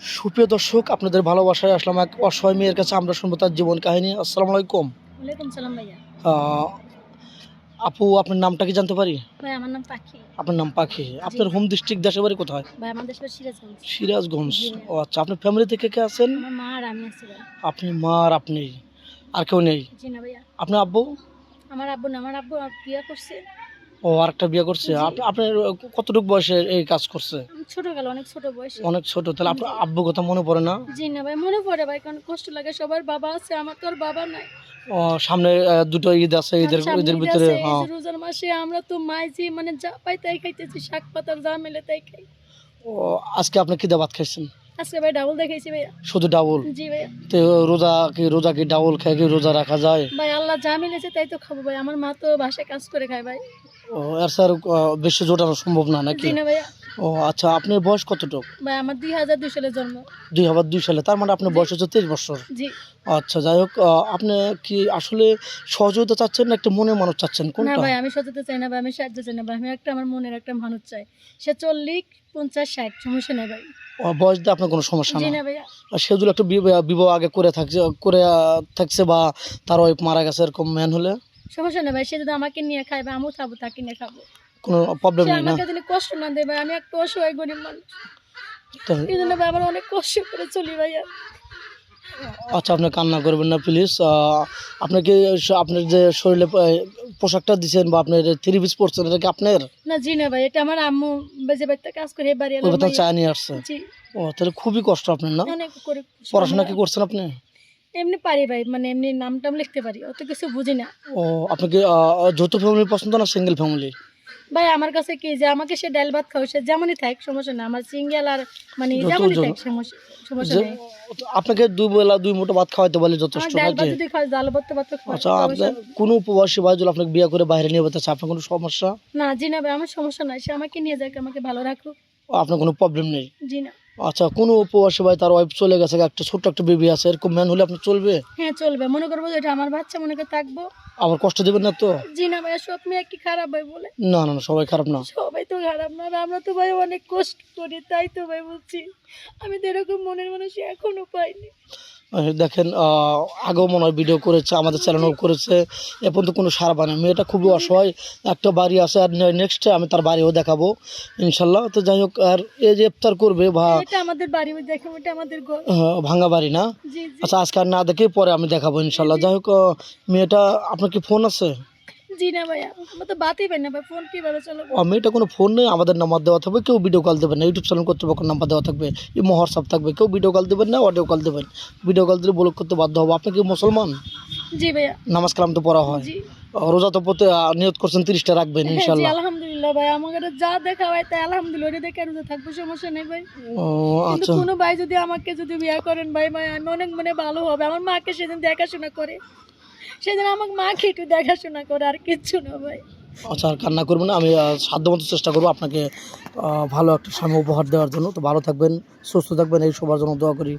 সুপ্রিয় দর্শক আপনাদের ভালোবাসায় আসলাম এক অসহায় মেয়ের কাছে। আমরা শুনব তার জীবন কাহিনী। আসসালামু আলাইকুম। আপু আপনার নামটা কি জানতে পারি? ভাই আমার নাম পাখি। আপনার নাম পাখি। আপনার হোম ডিস্ট্রিক্ট দেশের বাড়ি কোথায়? ভাই আমার দেশের সিরাজগঞ্জ। সিরাজগঞ্জ। ও আচ্ছা আপনার ফ্যামিলি থেকে কে আছেন? আমার মা আর আমি আছি আপনি মা আর আপনি? আর কেউ নেই? জি না ভাইয়া। আপনার আব্বু? আমার আব্বু না আমার আব্বু বিয়ে করছে। ও আরেকটা বিয়ে করছে। আপ- আপনার কতটুকু বয়সে এই কাজ করছে? আমি অনেক ছোট বয়সে। অনেক ছোট তাহলে আপনার আব্বু কথা মনে পড়ে না? জি না ভাই মনে পড়ে ভাই কারণ কষ্ট লাগে সবার বাবা আছে আমার তো আর বাবা নাই। ও, সামনে আহ, দুটো ঈদ আছে ঈদের সামনে ঈদের ঈদ ভিতরে আছে, এই হ্যাঁ। যে রোজার মাসে আমরা তো মাইজি মানে যা পাই তাই খাইতেছি শাক যা মেলে তাই খাই। ও, আজকে আপনি কি খাইছেন? আজকে ভাই ডাবল দেখাইছি শুধু জি তো রোজা কি রোজা কি ডাবল খেয়ে কি রোজা রাখা যায়? ভাই আল্লাহ যা মিলেছে তাই তো খাব ভাই আমার মা তো বাসায় কাজ করে খায় ভাই। ও এর স্যার বেশি জোটানো সম্ভব না নাকি? না ভাইয়া। ও আচ্ছা আপনার বয়স কতটুক? ভাই আমার দুই হাজার দুই সালে জন্ম। দুই হাজার দুই সালে তার মানে আপনার বয়স হচ্ছে তেইশ বছর। জি। আচ্ছা যাই হোক আহ, আপনি কি আসলে সহযোগিতা চাচ্ছেন না একটা মনে মানুষ চাচ্ছেন? না কোনটা? ভাই আমি সচেতন চাই না ভাই আমি সাহায্য চাই না ভাই আমি একটা আমার মনের একটা মানুষ চাই। সে চল্লিশ পঞ্চাশ ষাট সমস্যা নেই ভাই। ও, বয়স দিয়ে আপনার কোনো সমস্যা জি না না ভাইয়া। আর সে যদি একটা বিবাহ বিবাহ আগে করে থাকছে করে আহ, থাকছে বা তার ওয়াইফ মারা গেছে এরকম ম্যান হলে? সমস্যা নেই ভাই সে যদি আমাকে নিয়ে খায় বা আমিও খাব তাকে নিয়ে খাব। কোনো প্রবলেম নেই না। আমাকে যদি কষ্ট না দেয় ভাই আমি একটা অসহায় গরিব মানুষ। এই জন্য ভাই আমার অনেক কষ্ট করে চলি ভাইয়া। আচ্ছা আপনি কান্না করবেন না প্লিজ আপনি কি আপনার যে শরীরে পোশাকটা দিচ্ছেন বা আপনার থ্রি পিস পরছেন এটা কি আপনার? না জি না ভাই এটা আমার আম্মু বেজে বাড়িতে কাজ করে বাড়ি বেতন চা নিয়ে আসছে। জি। ও তাহলে খুবই কষ্ট আপনার না? পড়াশোনা কি করছেন আপনি? এমনি পারি ভাই মানে এমনি নাম টাম লিখতে পারি অত কিছু বুঝি না। ও আপনি কি যৌথ ফ্যামিলি পছন্দ না সিঙ্গেল ফ্যামিলি ভাই আমার কাছে কি যে আমাকে সে ডাল ভাত খাও সে যেমনই থাক সমস্যা না আমার সিঙ্গেল আর মানে যেমনই থাক সমস্যা সমস্যা নেই। আপনাকে দুই বেলা দুই মুঠো ভাত খাওয়াইতে বলে যথেষ্ট ডাল ভাত যদি খাওয়া ডাল ভাত তো ভাত তো খাওয়া, আচ্ছা নেই। কোনো উপবাসী ভাই যদি আপনাকে বিয়ে করে বাইরে নিয়ে যেতে আপনার কোনো সমস্যা? না জি না ভাই আমার সমস্যা নাই। সে আমাকে নিয়ে যাক আমাকে ভালো রাখুক। ও, আপনার কোনো প্রবলেম নেই? জি না। আচ্ছা কোনো উপবাসী ভাই তার ওয়াইফ চলে গেছে একটা ছোট্ট একটা বেবি আছে এরকম ম্যান হলে আপনি চলবে? হ্যাঁ চলবে। মনে করব যে এটা আমার বাচ্চা মনে করে থাকব। আবার কষ্ট দেবেন না তো? জি না ভাই সব মেয়ে কি খারাপ ভাই বলে। না না না সবাই খারাপ না। সবাই তো খারাপ না আমরা তো ভাই অনেক কষ্ট করি তাই তো ভাই বলছি। আমি তো এরকম মনের মানুষ এখনও পাইনি। দেখেন আগেও মনে হয় ভিডিও করেছে আমাদের চ্যানেলও করেছে এ পর্যন্ত কোনো সারা পায় না মেয়েটা খুবই অসহায় একটা বাড়ি আছে আর নেক্সট আমি তার বাড়িও দেখাবো ইনশাল্লাহ। তো যাই হোক আর এই যে ইফতার করবে বা আমাদের বাড়ি আমাদের ভাঙা বাড়ি না? আচ্ছা আজকে আর না দেখে পরে আমি দেখাবো ইনশাল্লাহ। যাই হোক মেয়েটা আপনার কি ফোন আছে? জি না ভাইয়া আমরা তো বাতই পাই না ভাই ফোন কীভাবে চলবো? ও, মেয়েটা কোনো ফোন নেই আমাদের নাম্বার দেওয়া থাকবে কেউ ভিডিও কল দেবেন না ইউটিউব চ্যানেল কর্তৃপক্ষের নাম্বার দেওয়া থাকবে ইমো হোয়াটসঅ্যাপ থাকবে কেউ ভিডিও কল দেবেন না অডিও কল দেবেন। ভিডিও কল দিলে ব্লক করতে বাধ্য হব। আপনি কি মুসলমান? জি ভাইয়া। নামাজ কালাম তো পড়া হয়। রোজা তো নিয়ত করছেন তিরিশটা রাখবেন হ্যাঁ, ইনশাল্লাহ আলহামদুলিল্লাহ ভাই আমাকে যা দেখা হয় তাই আলহামদুলিল্লাহ দেখে রোজা থাকব সমস্যা নেই ভাই। ও আচ্ছা। কোনো ভাই যদি আমাকে যদি বিয়ে করেন ভাই ভাই আমি অনেক মনে ভালো হবে। আমার মাকে সেদিন দেখাশোনা করে। সেদিন আমাকে মাকে একটু দেখাশোনা করে, আর কিচ্ছু না ভাই। আচ্ছা আর কান্না করবেন না, আমি সাধ্য সাধ্যমতো চেষ্টা করব আপনাকে ভালো একটা স্বামী উপহার দেওয়ার জন্য। তো ভালো থাকবেন, সুস্থ থাকবেন, এই সবার জন্য দোয়া করি।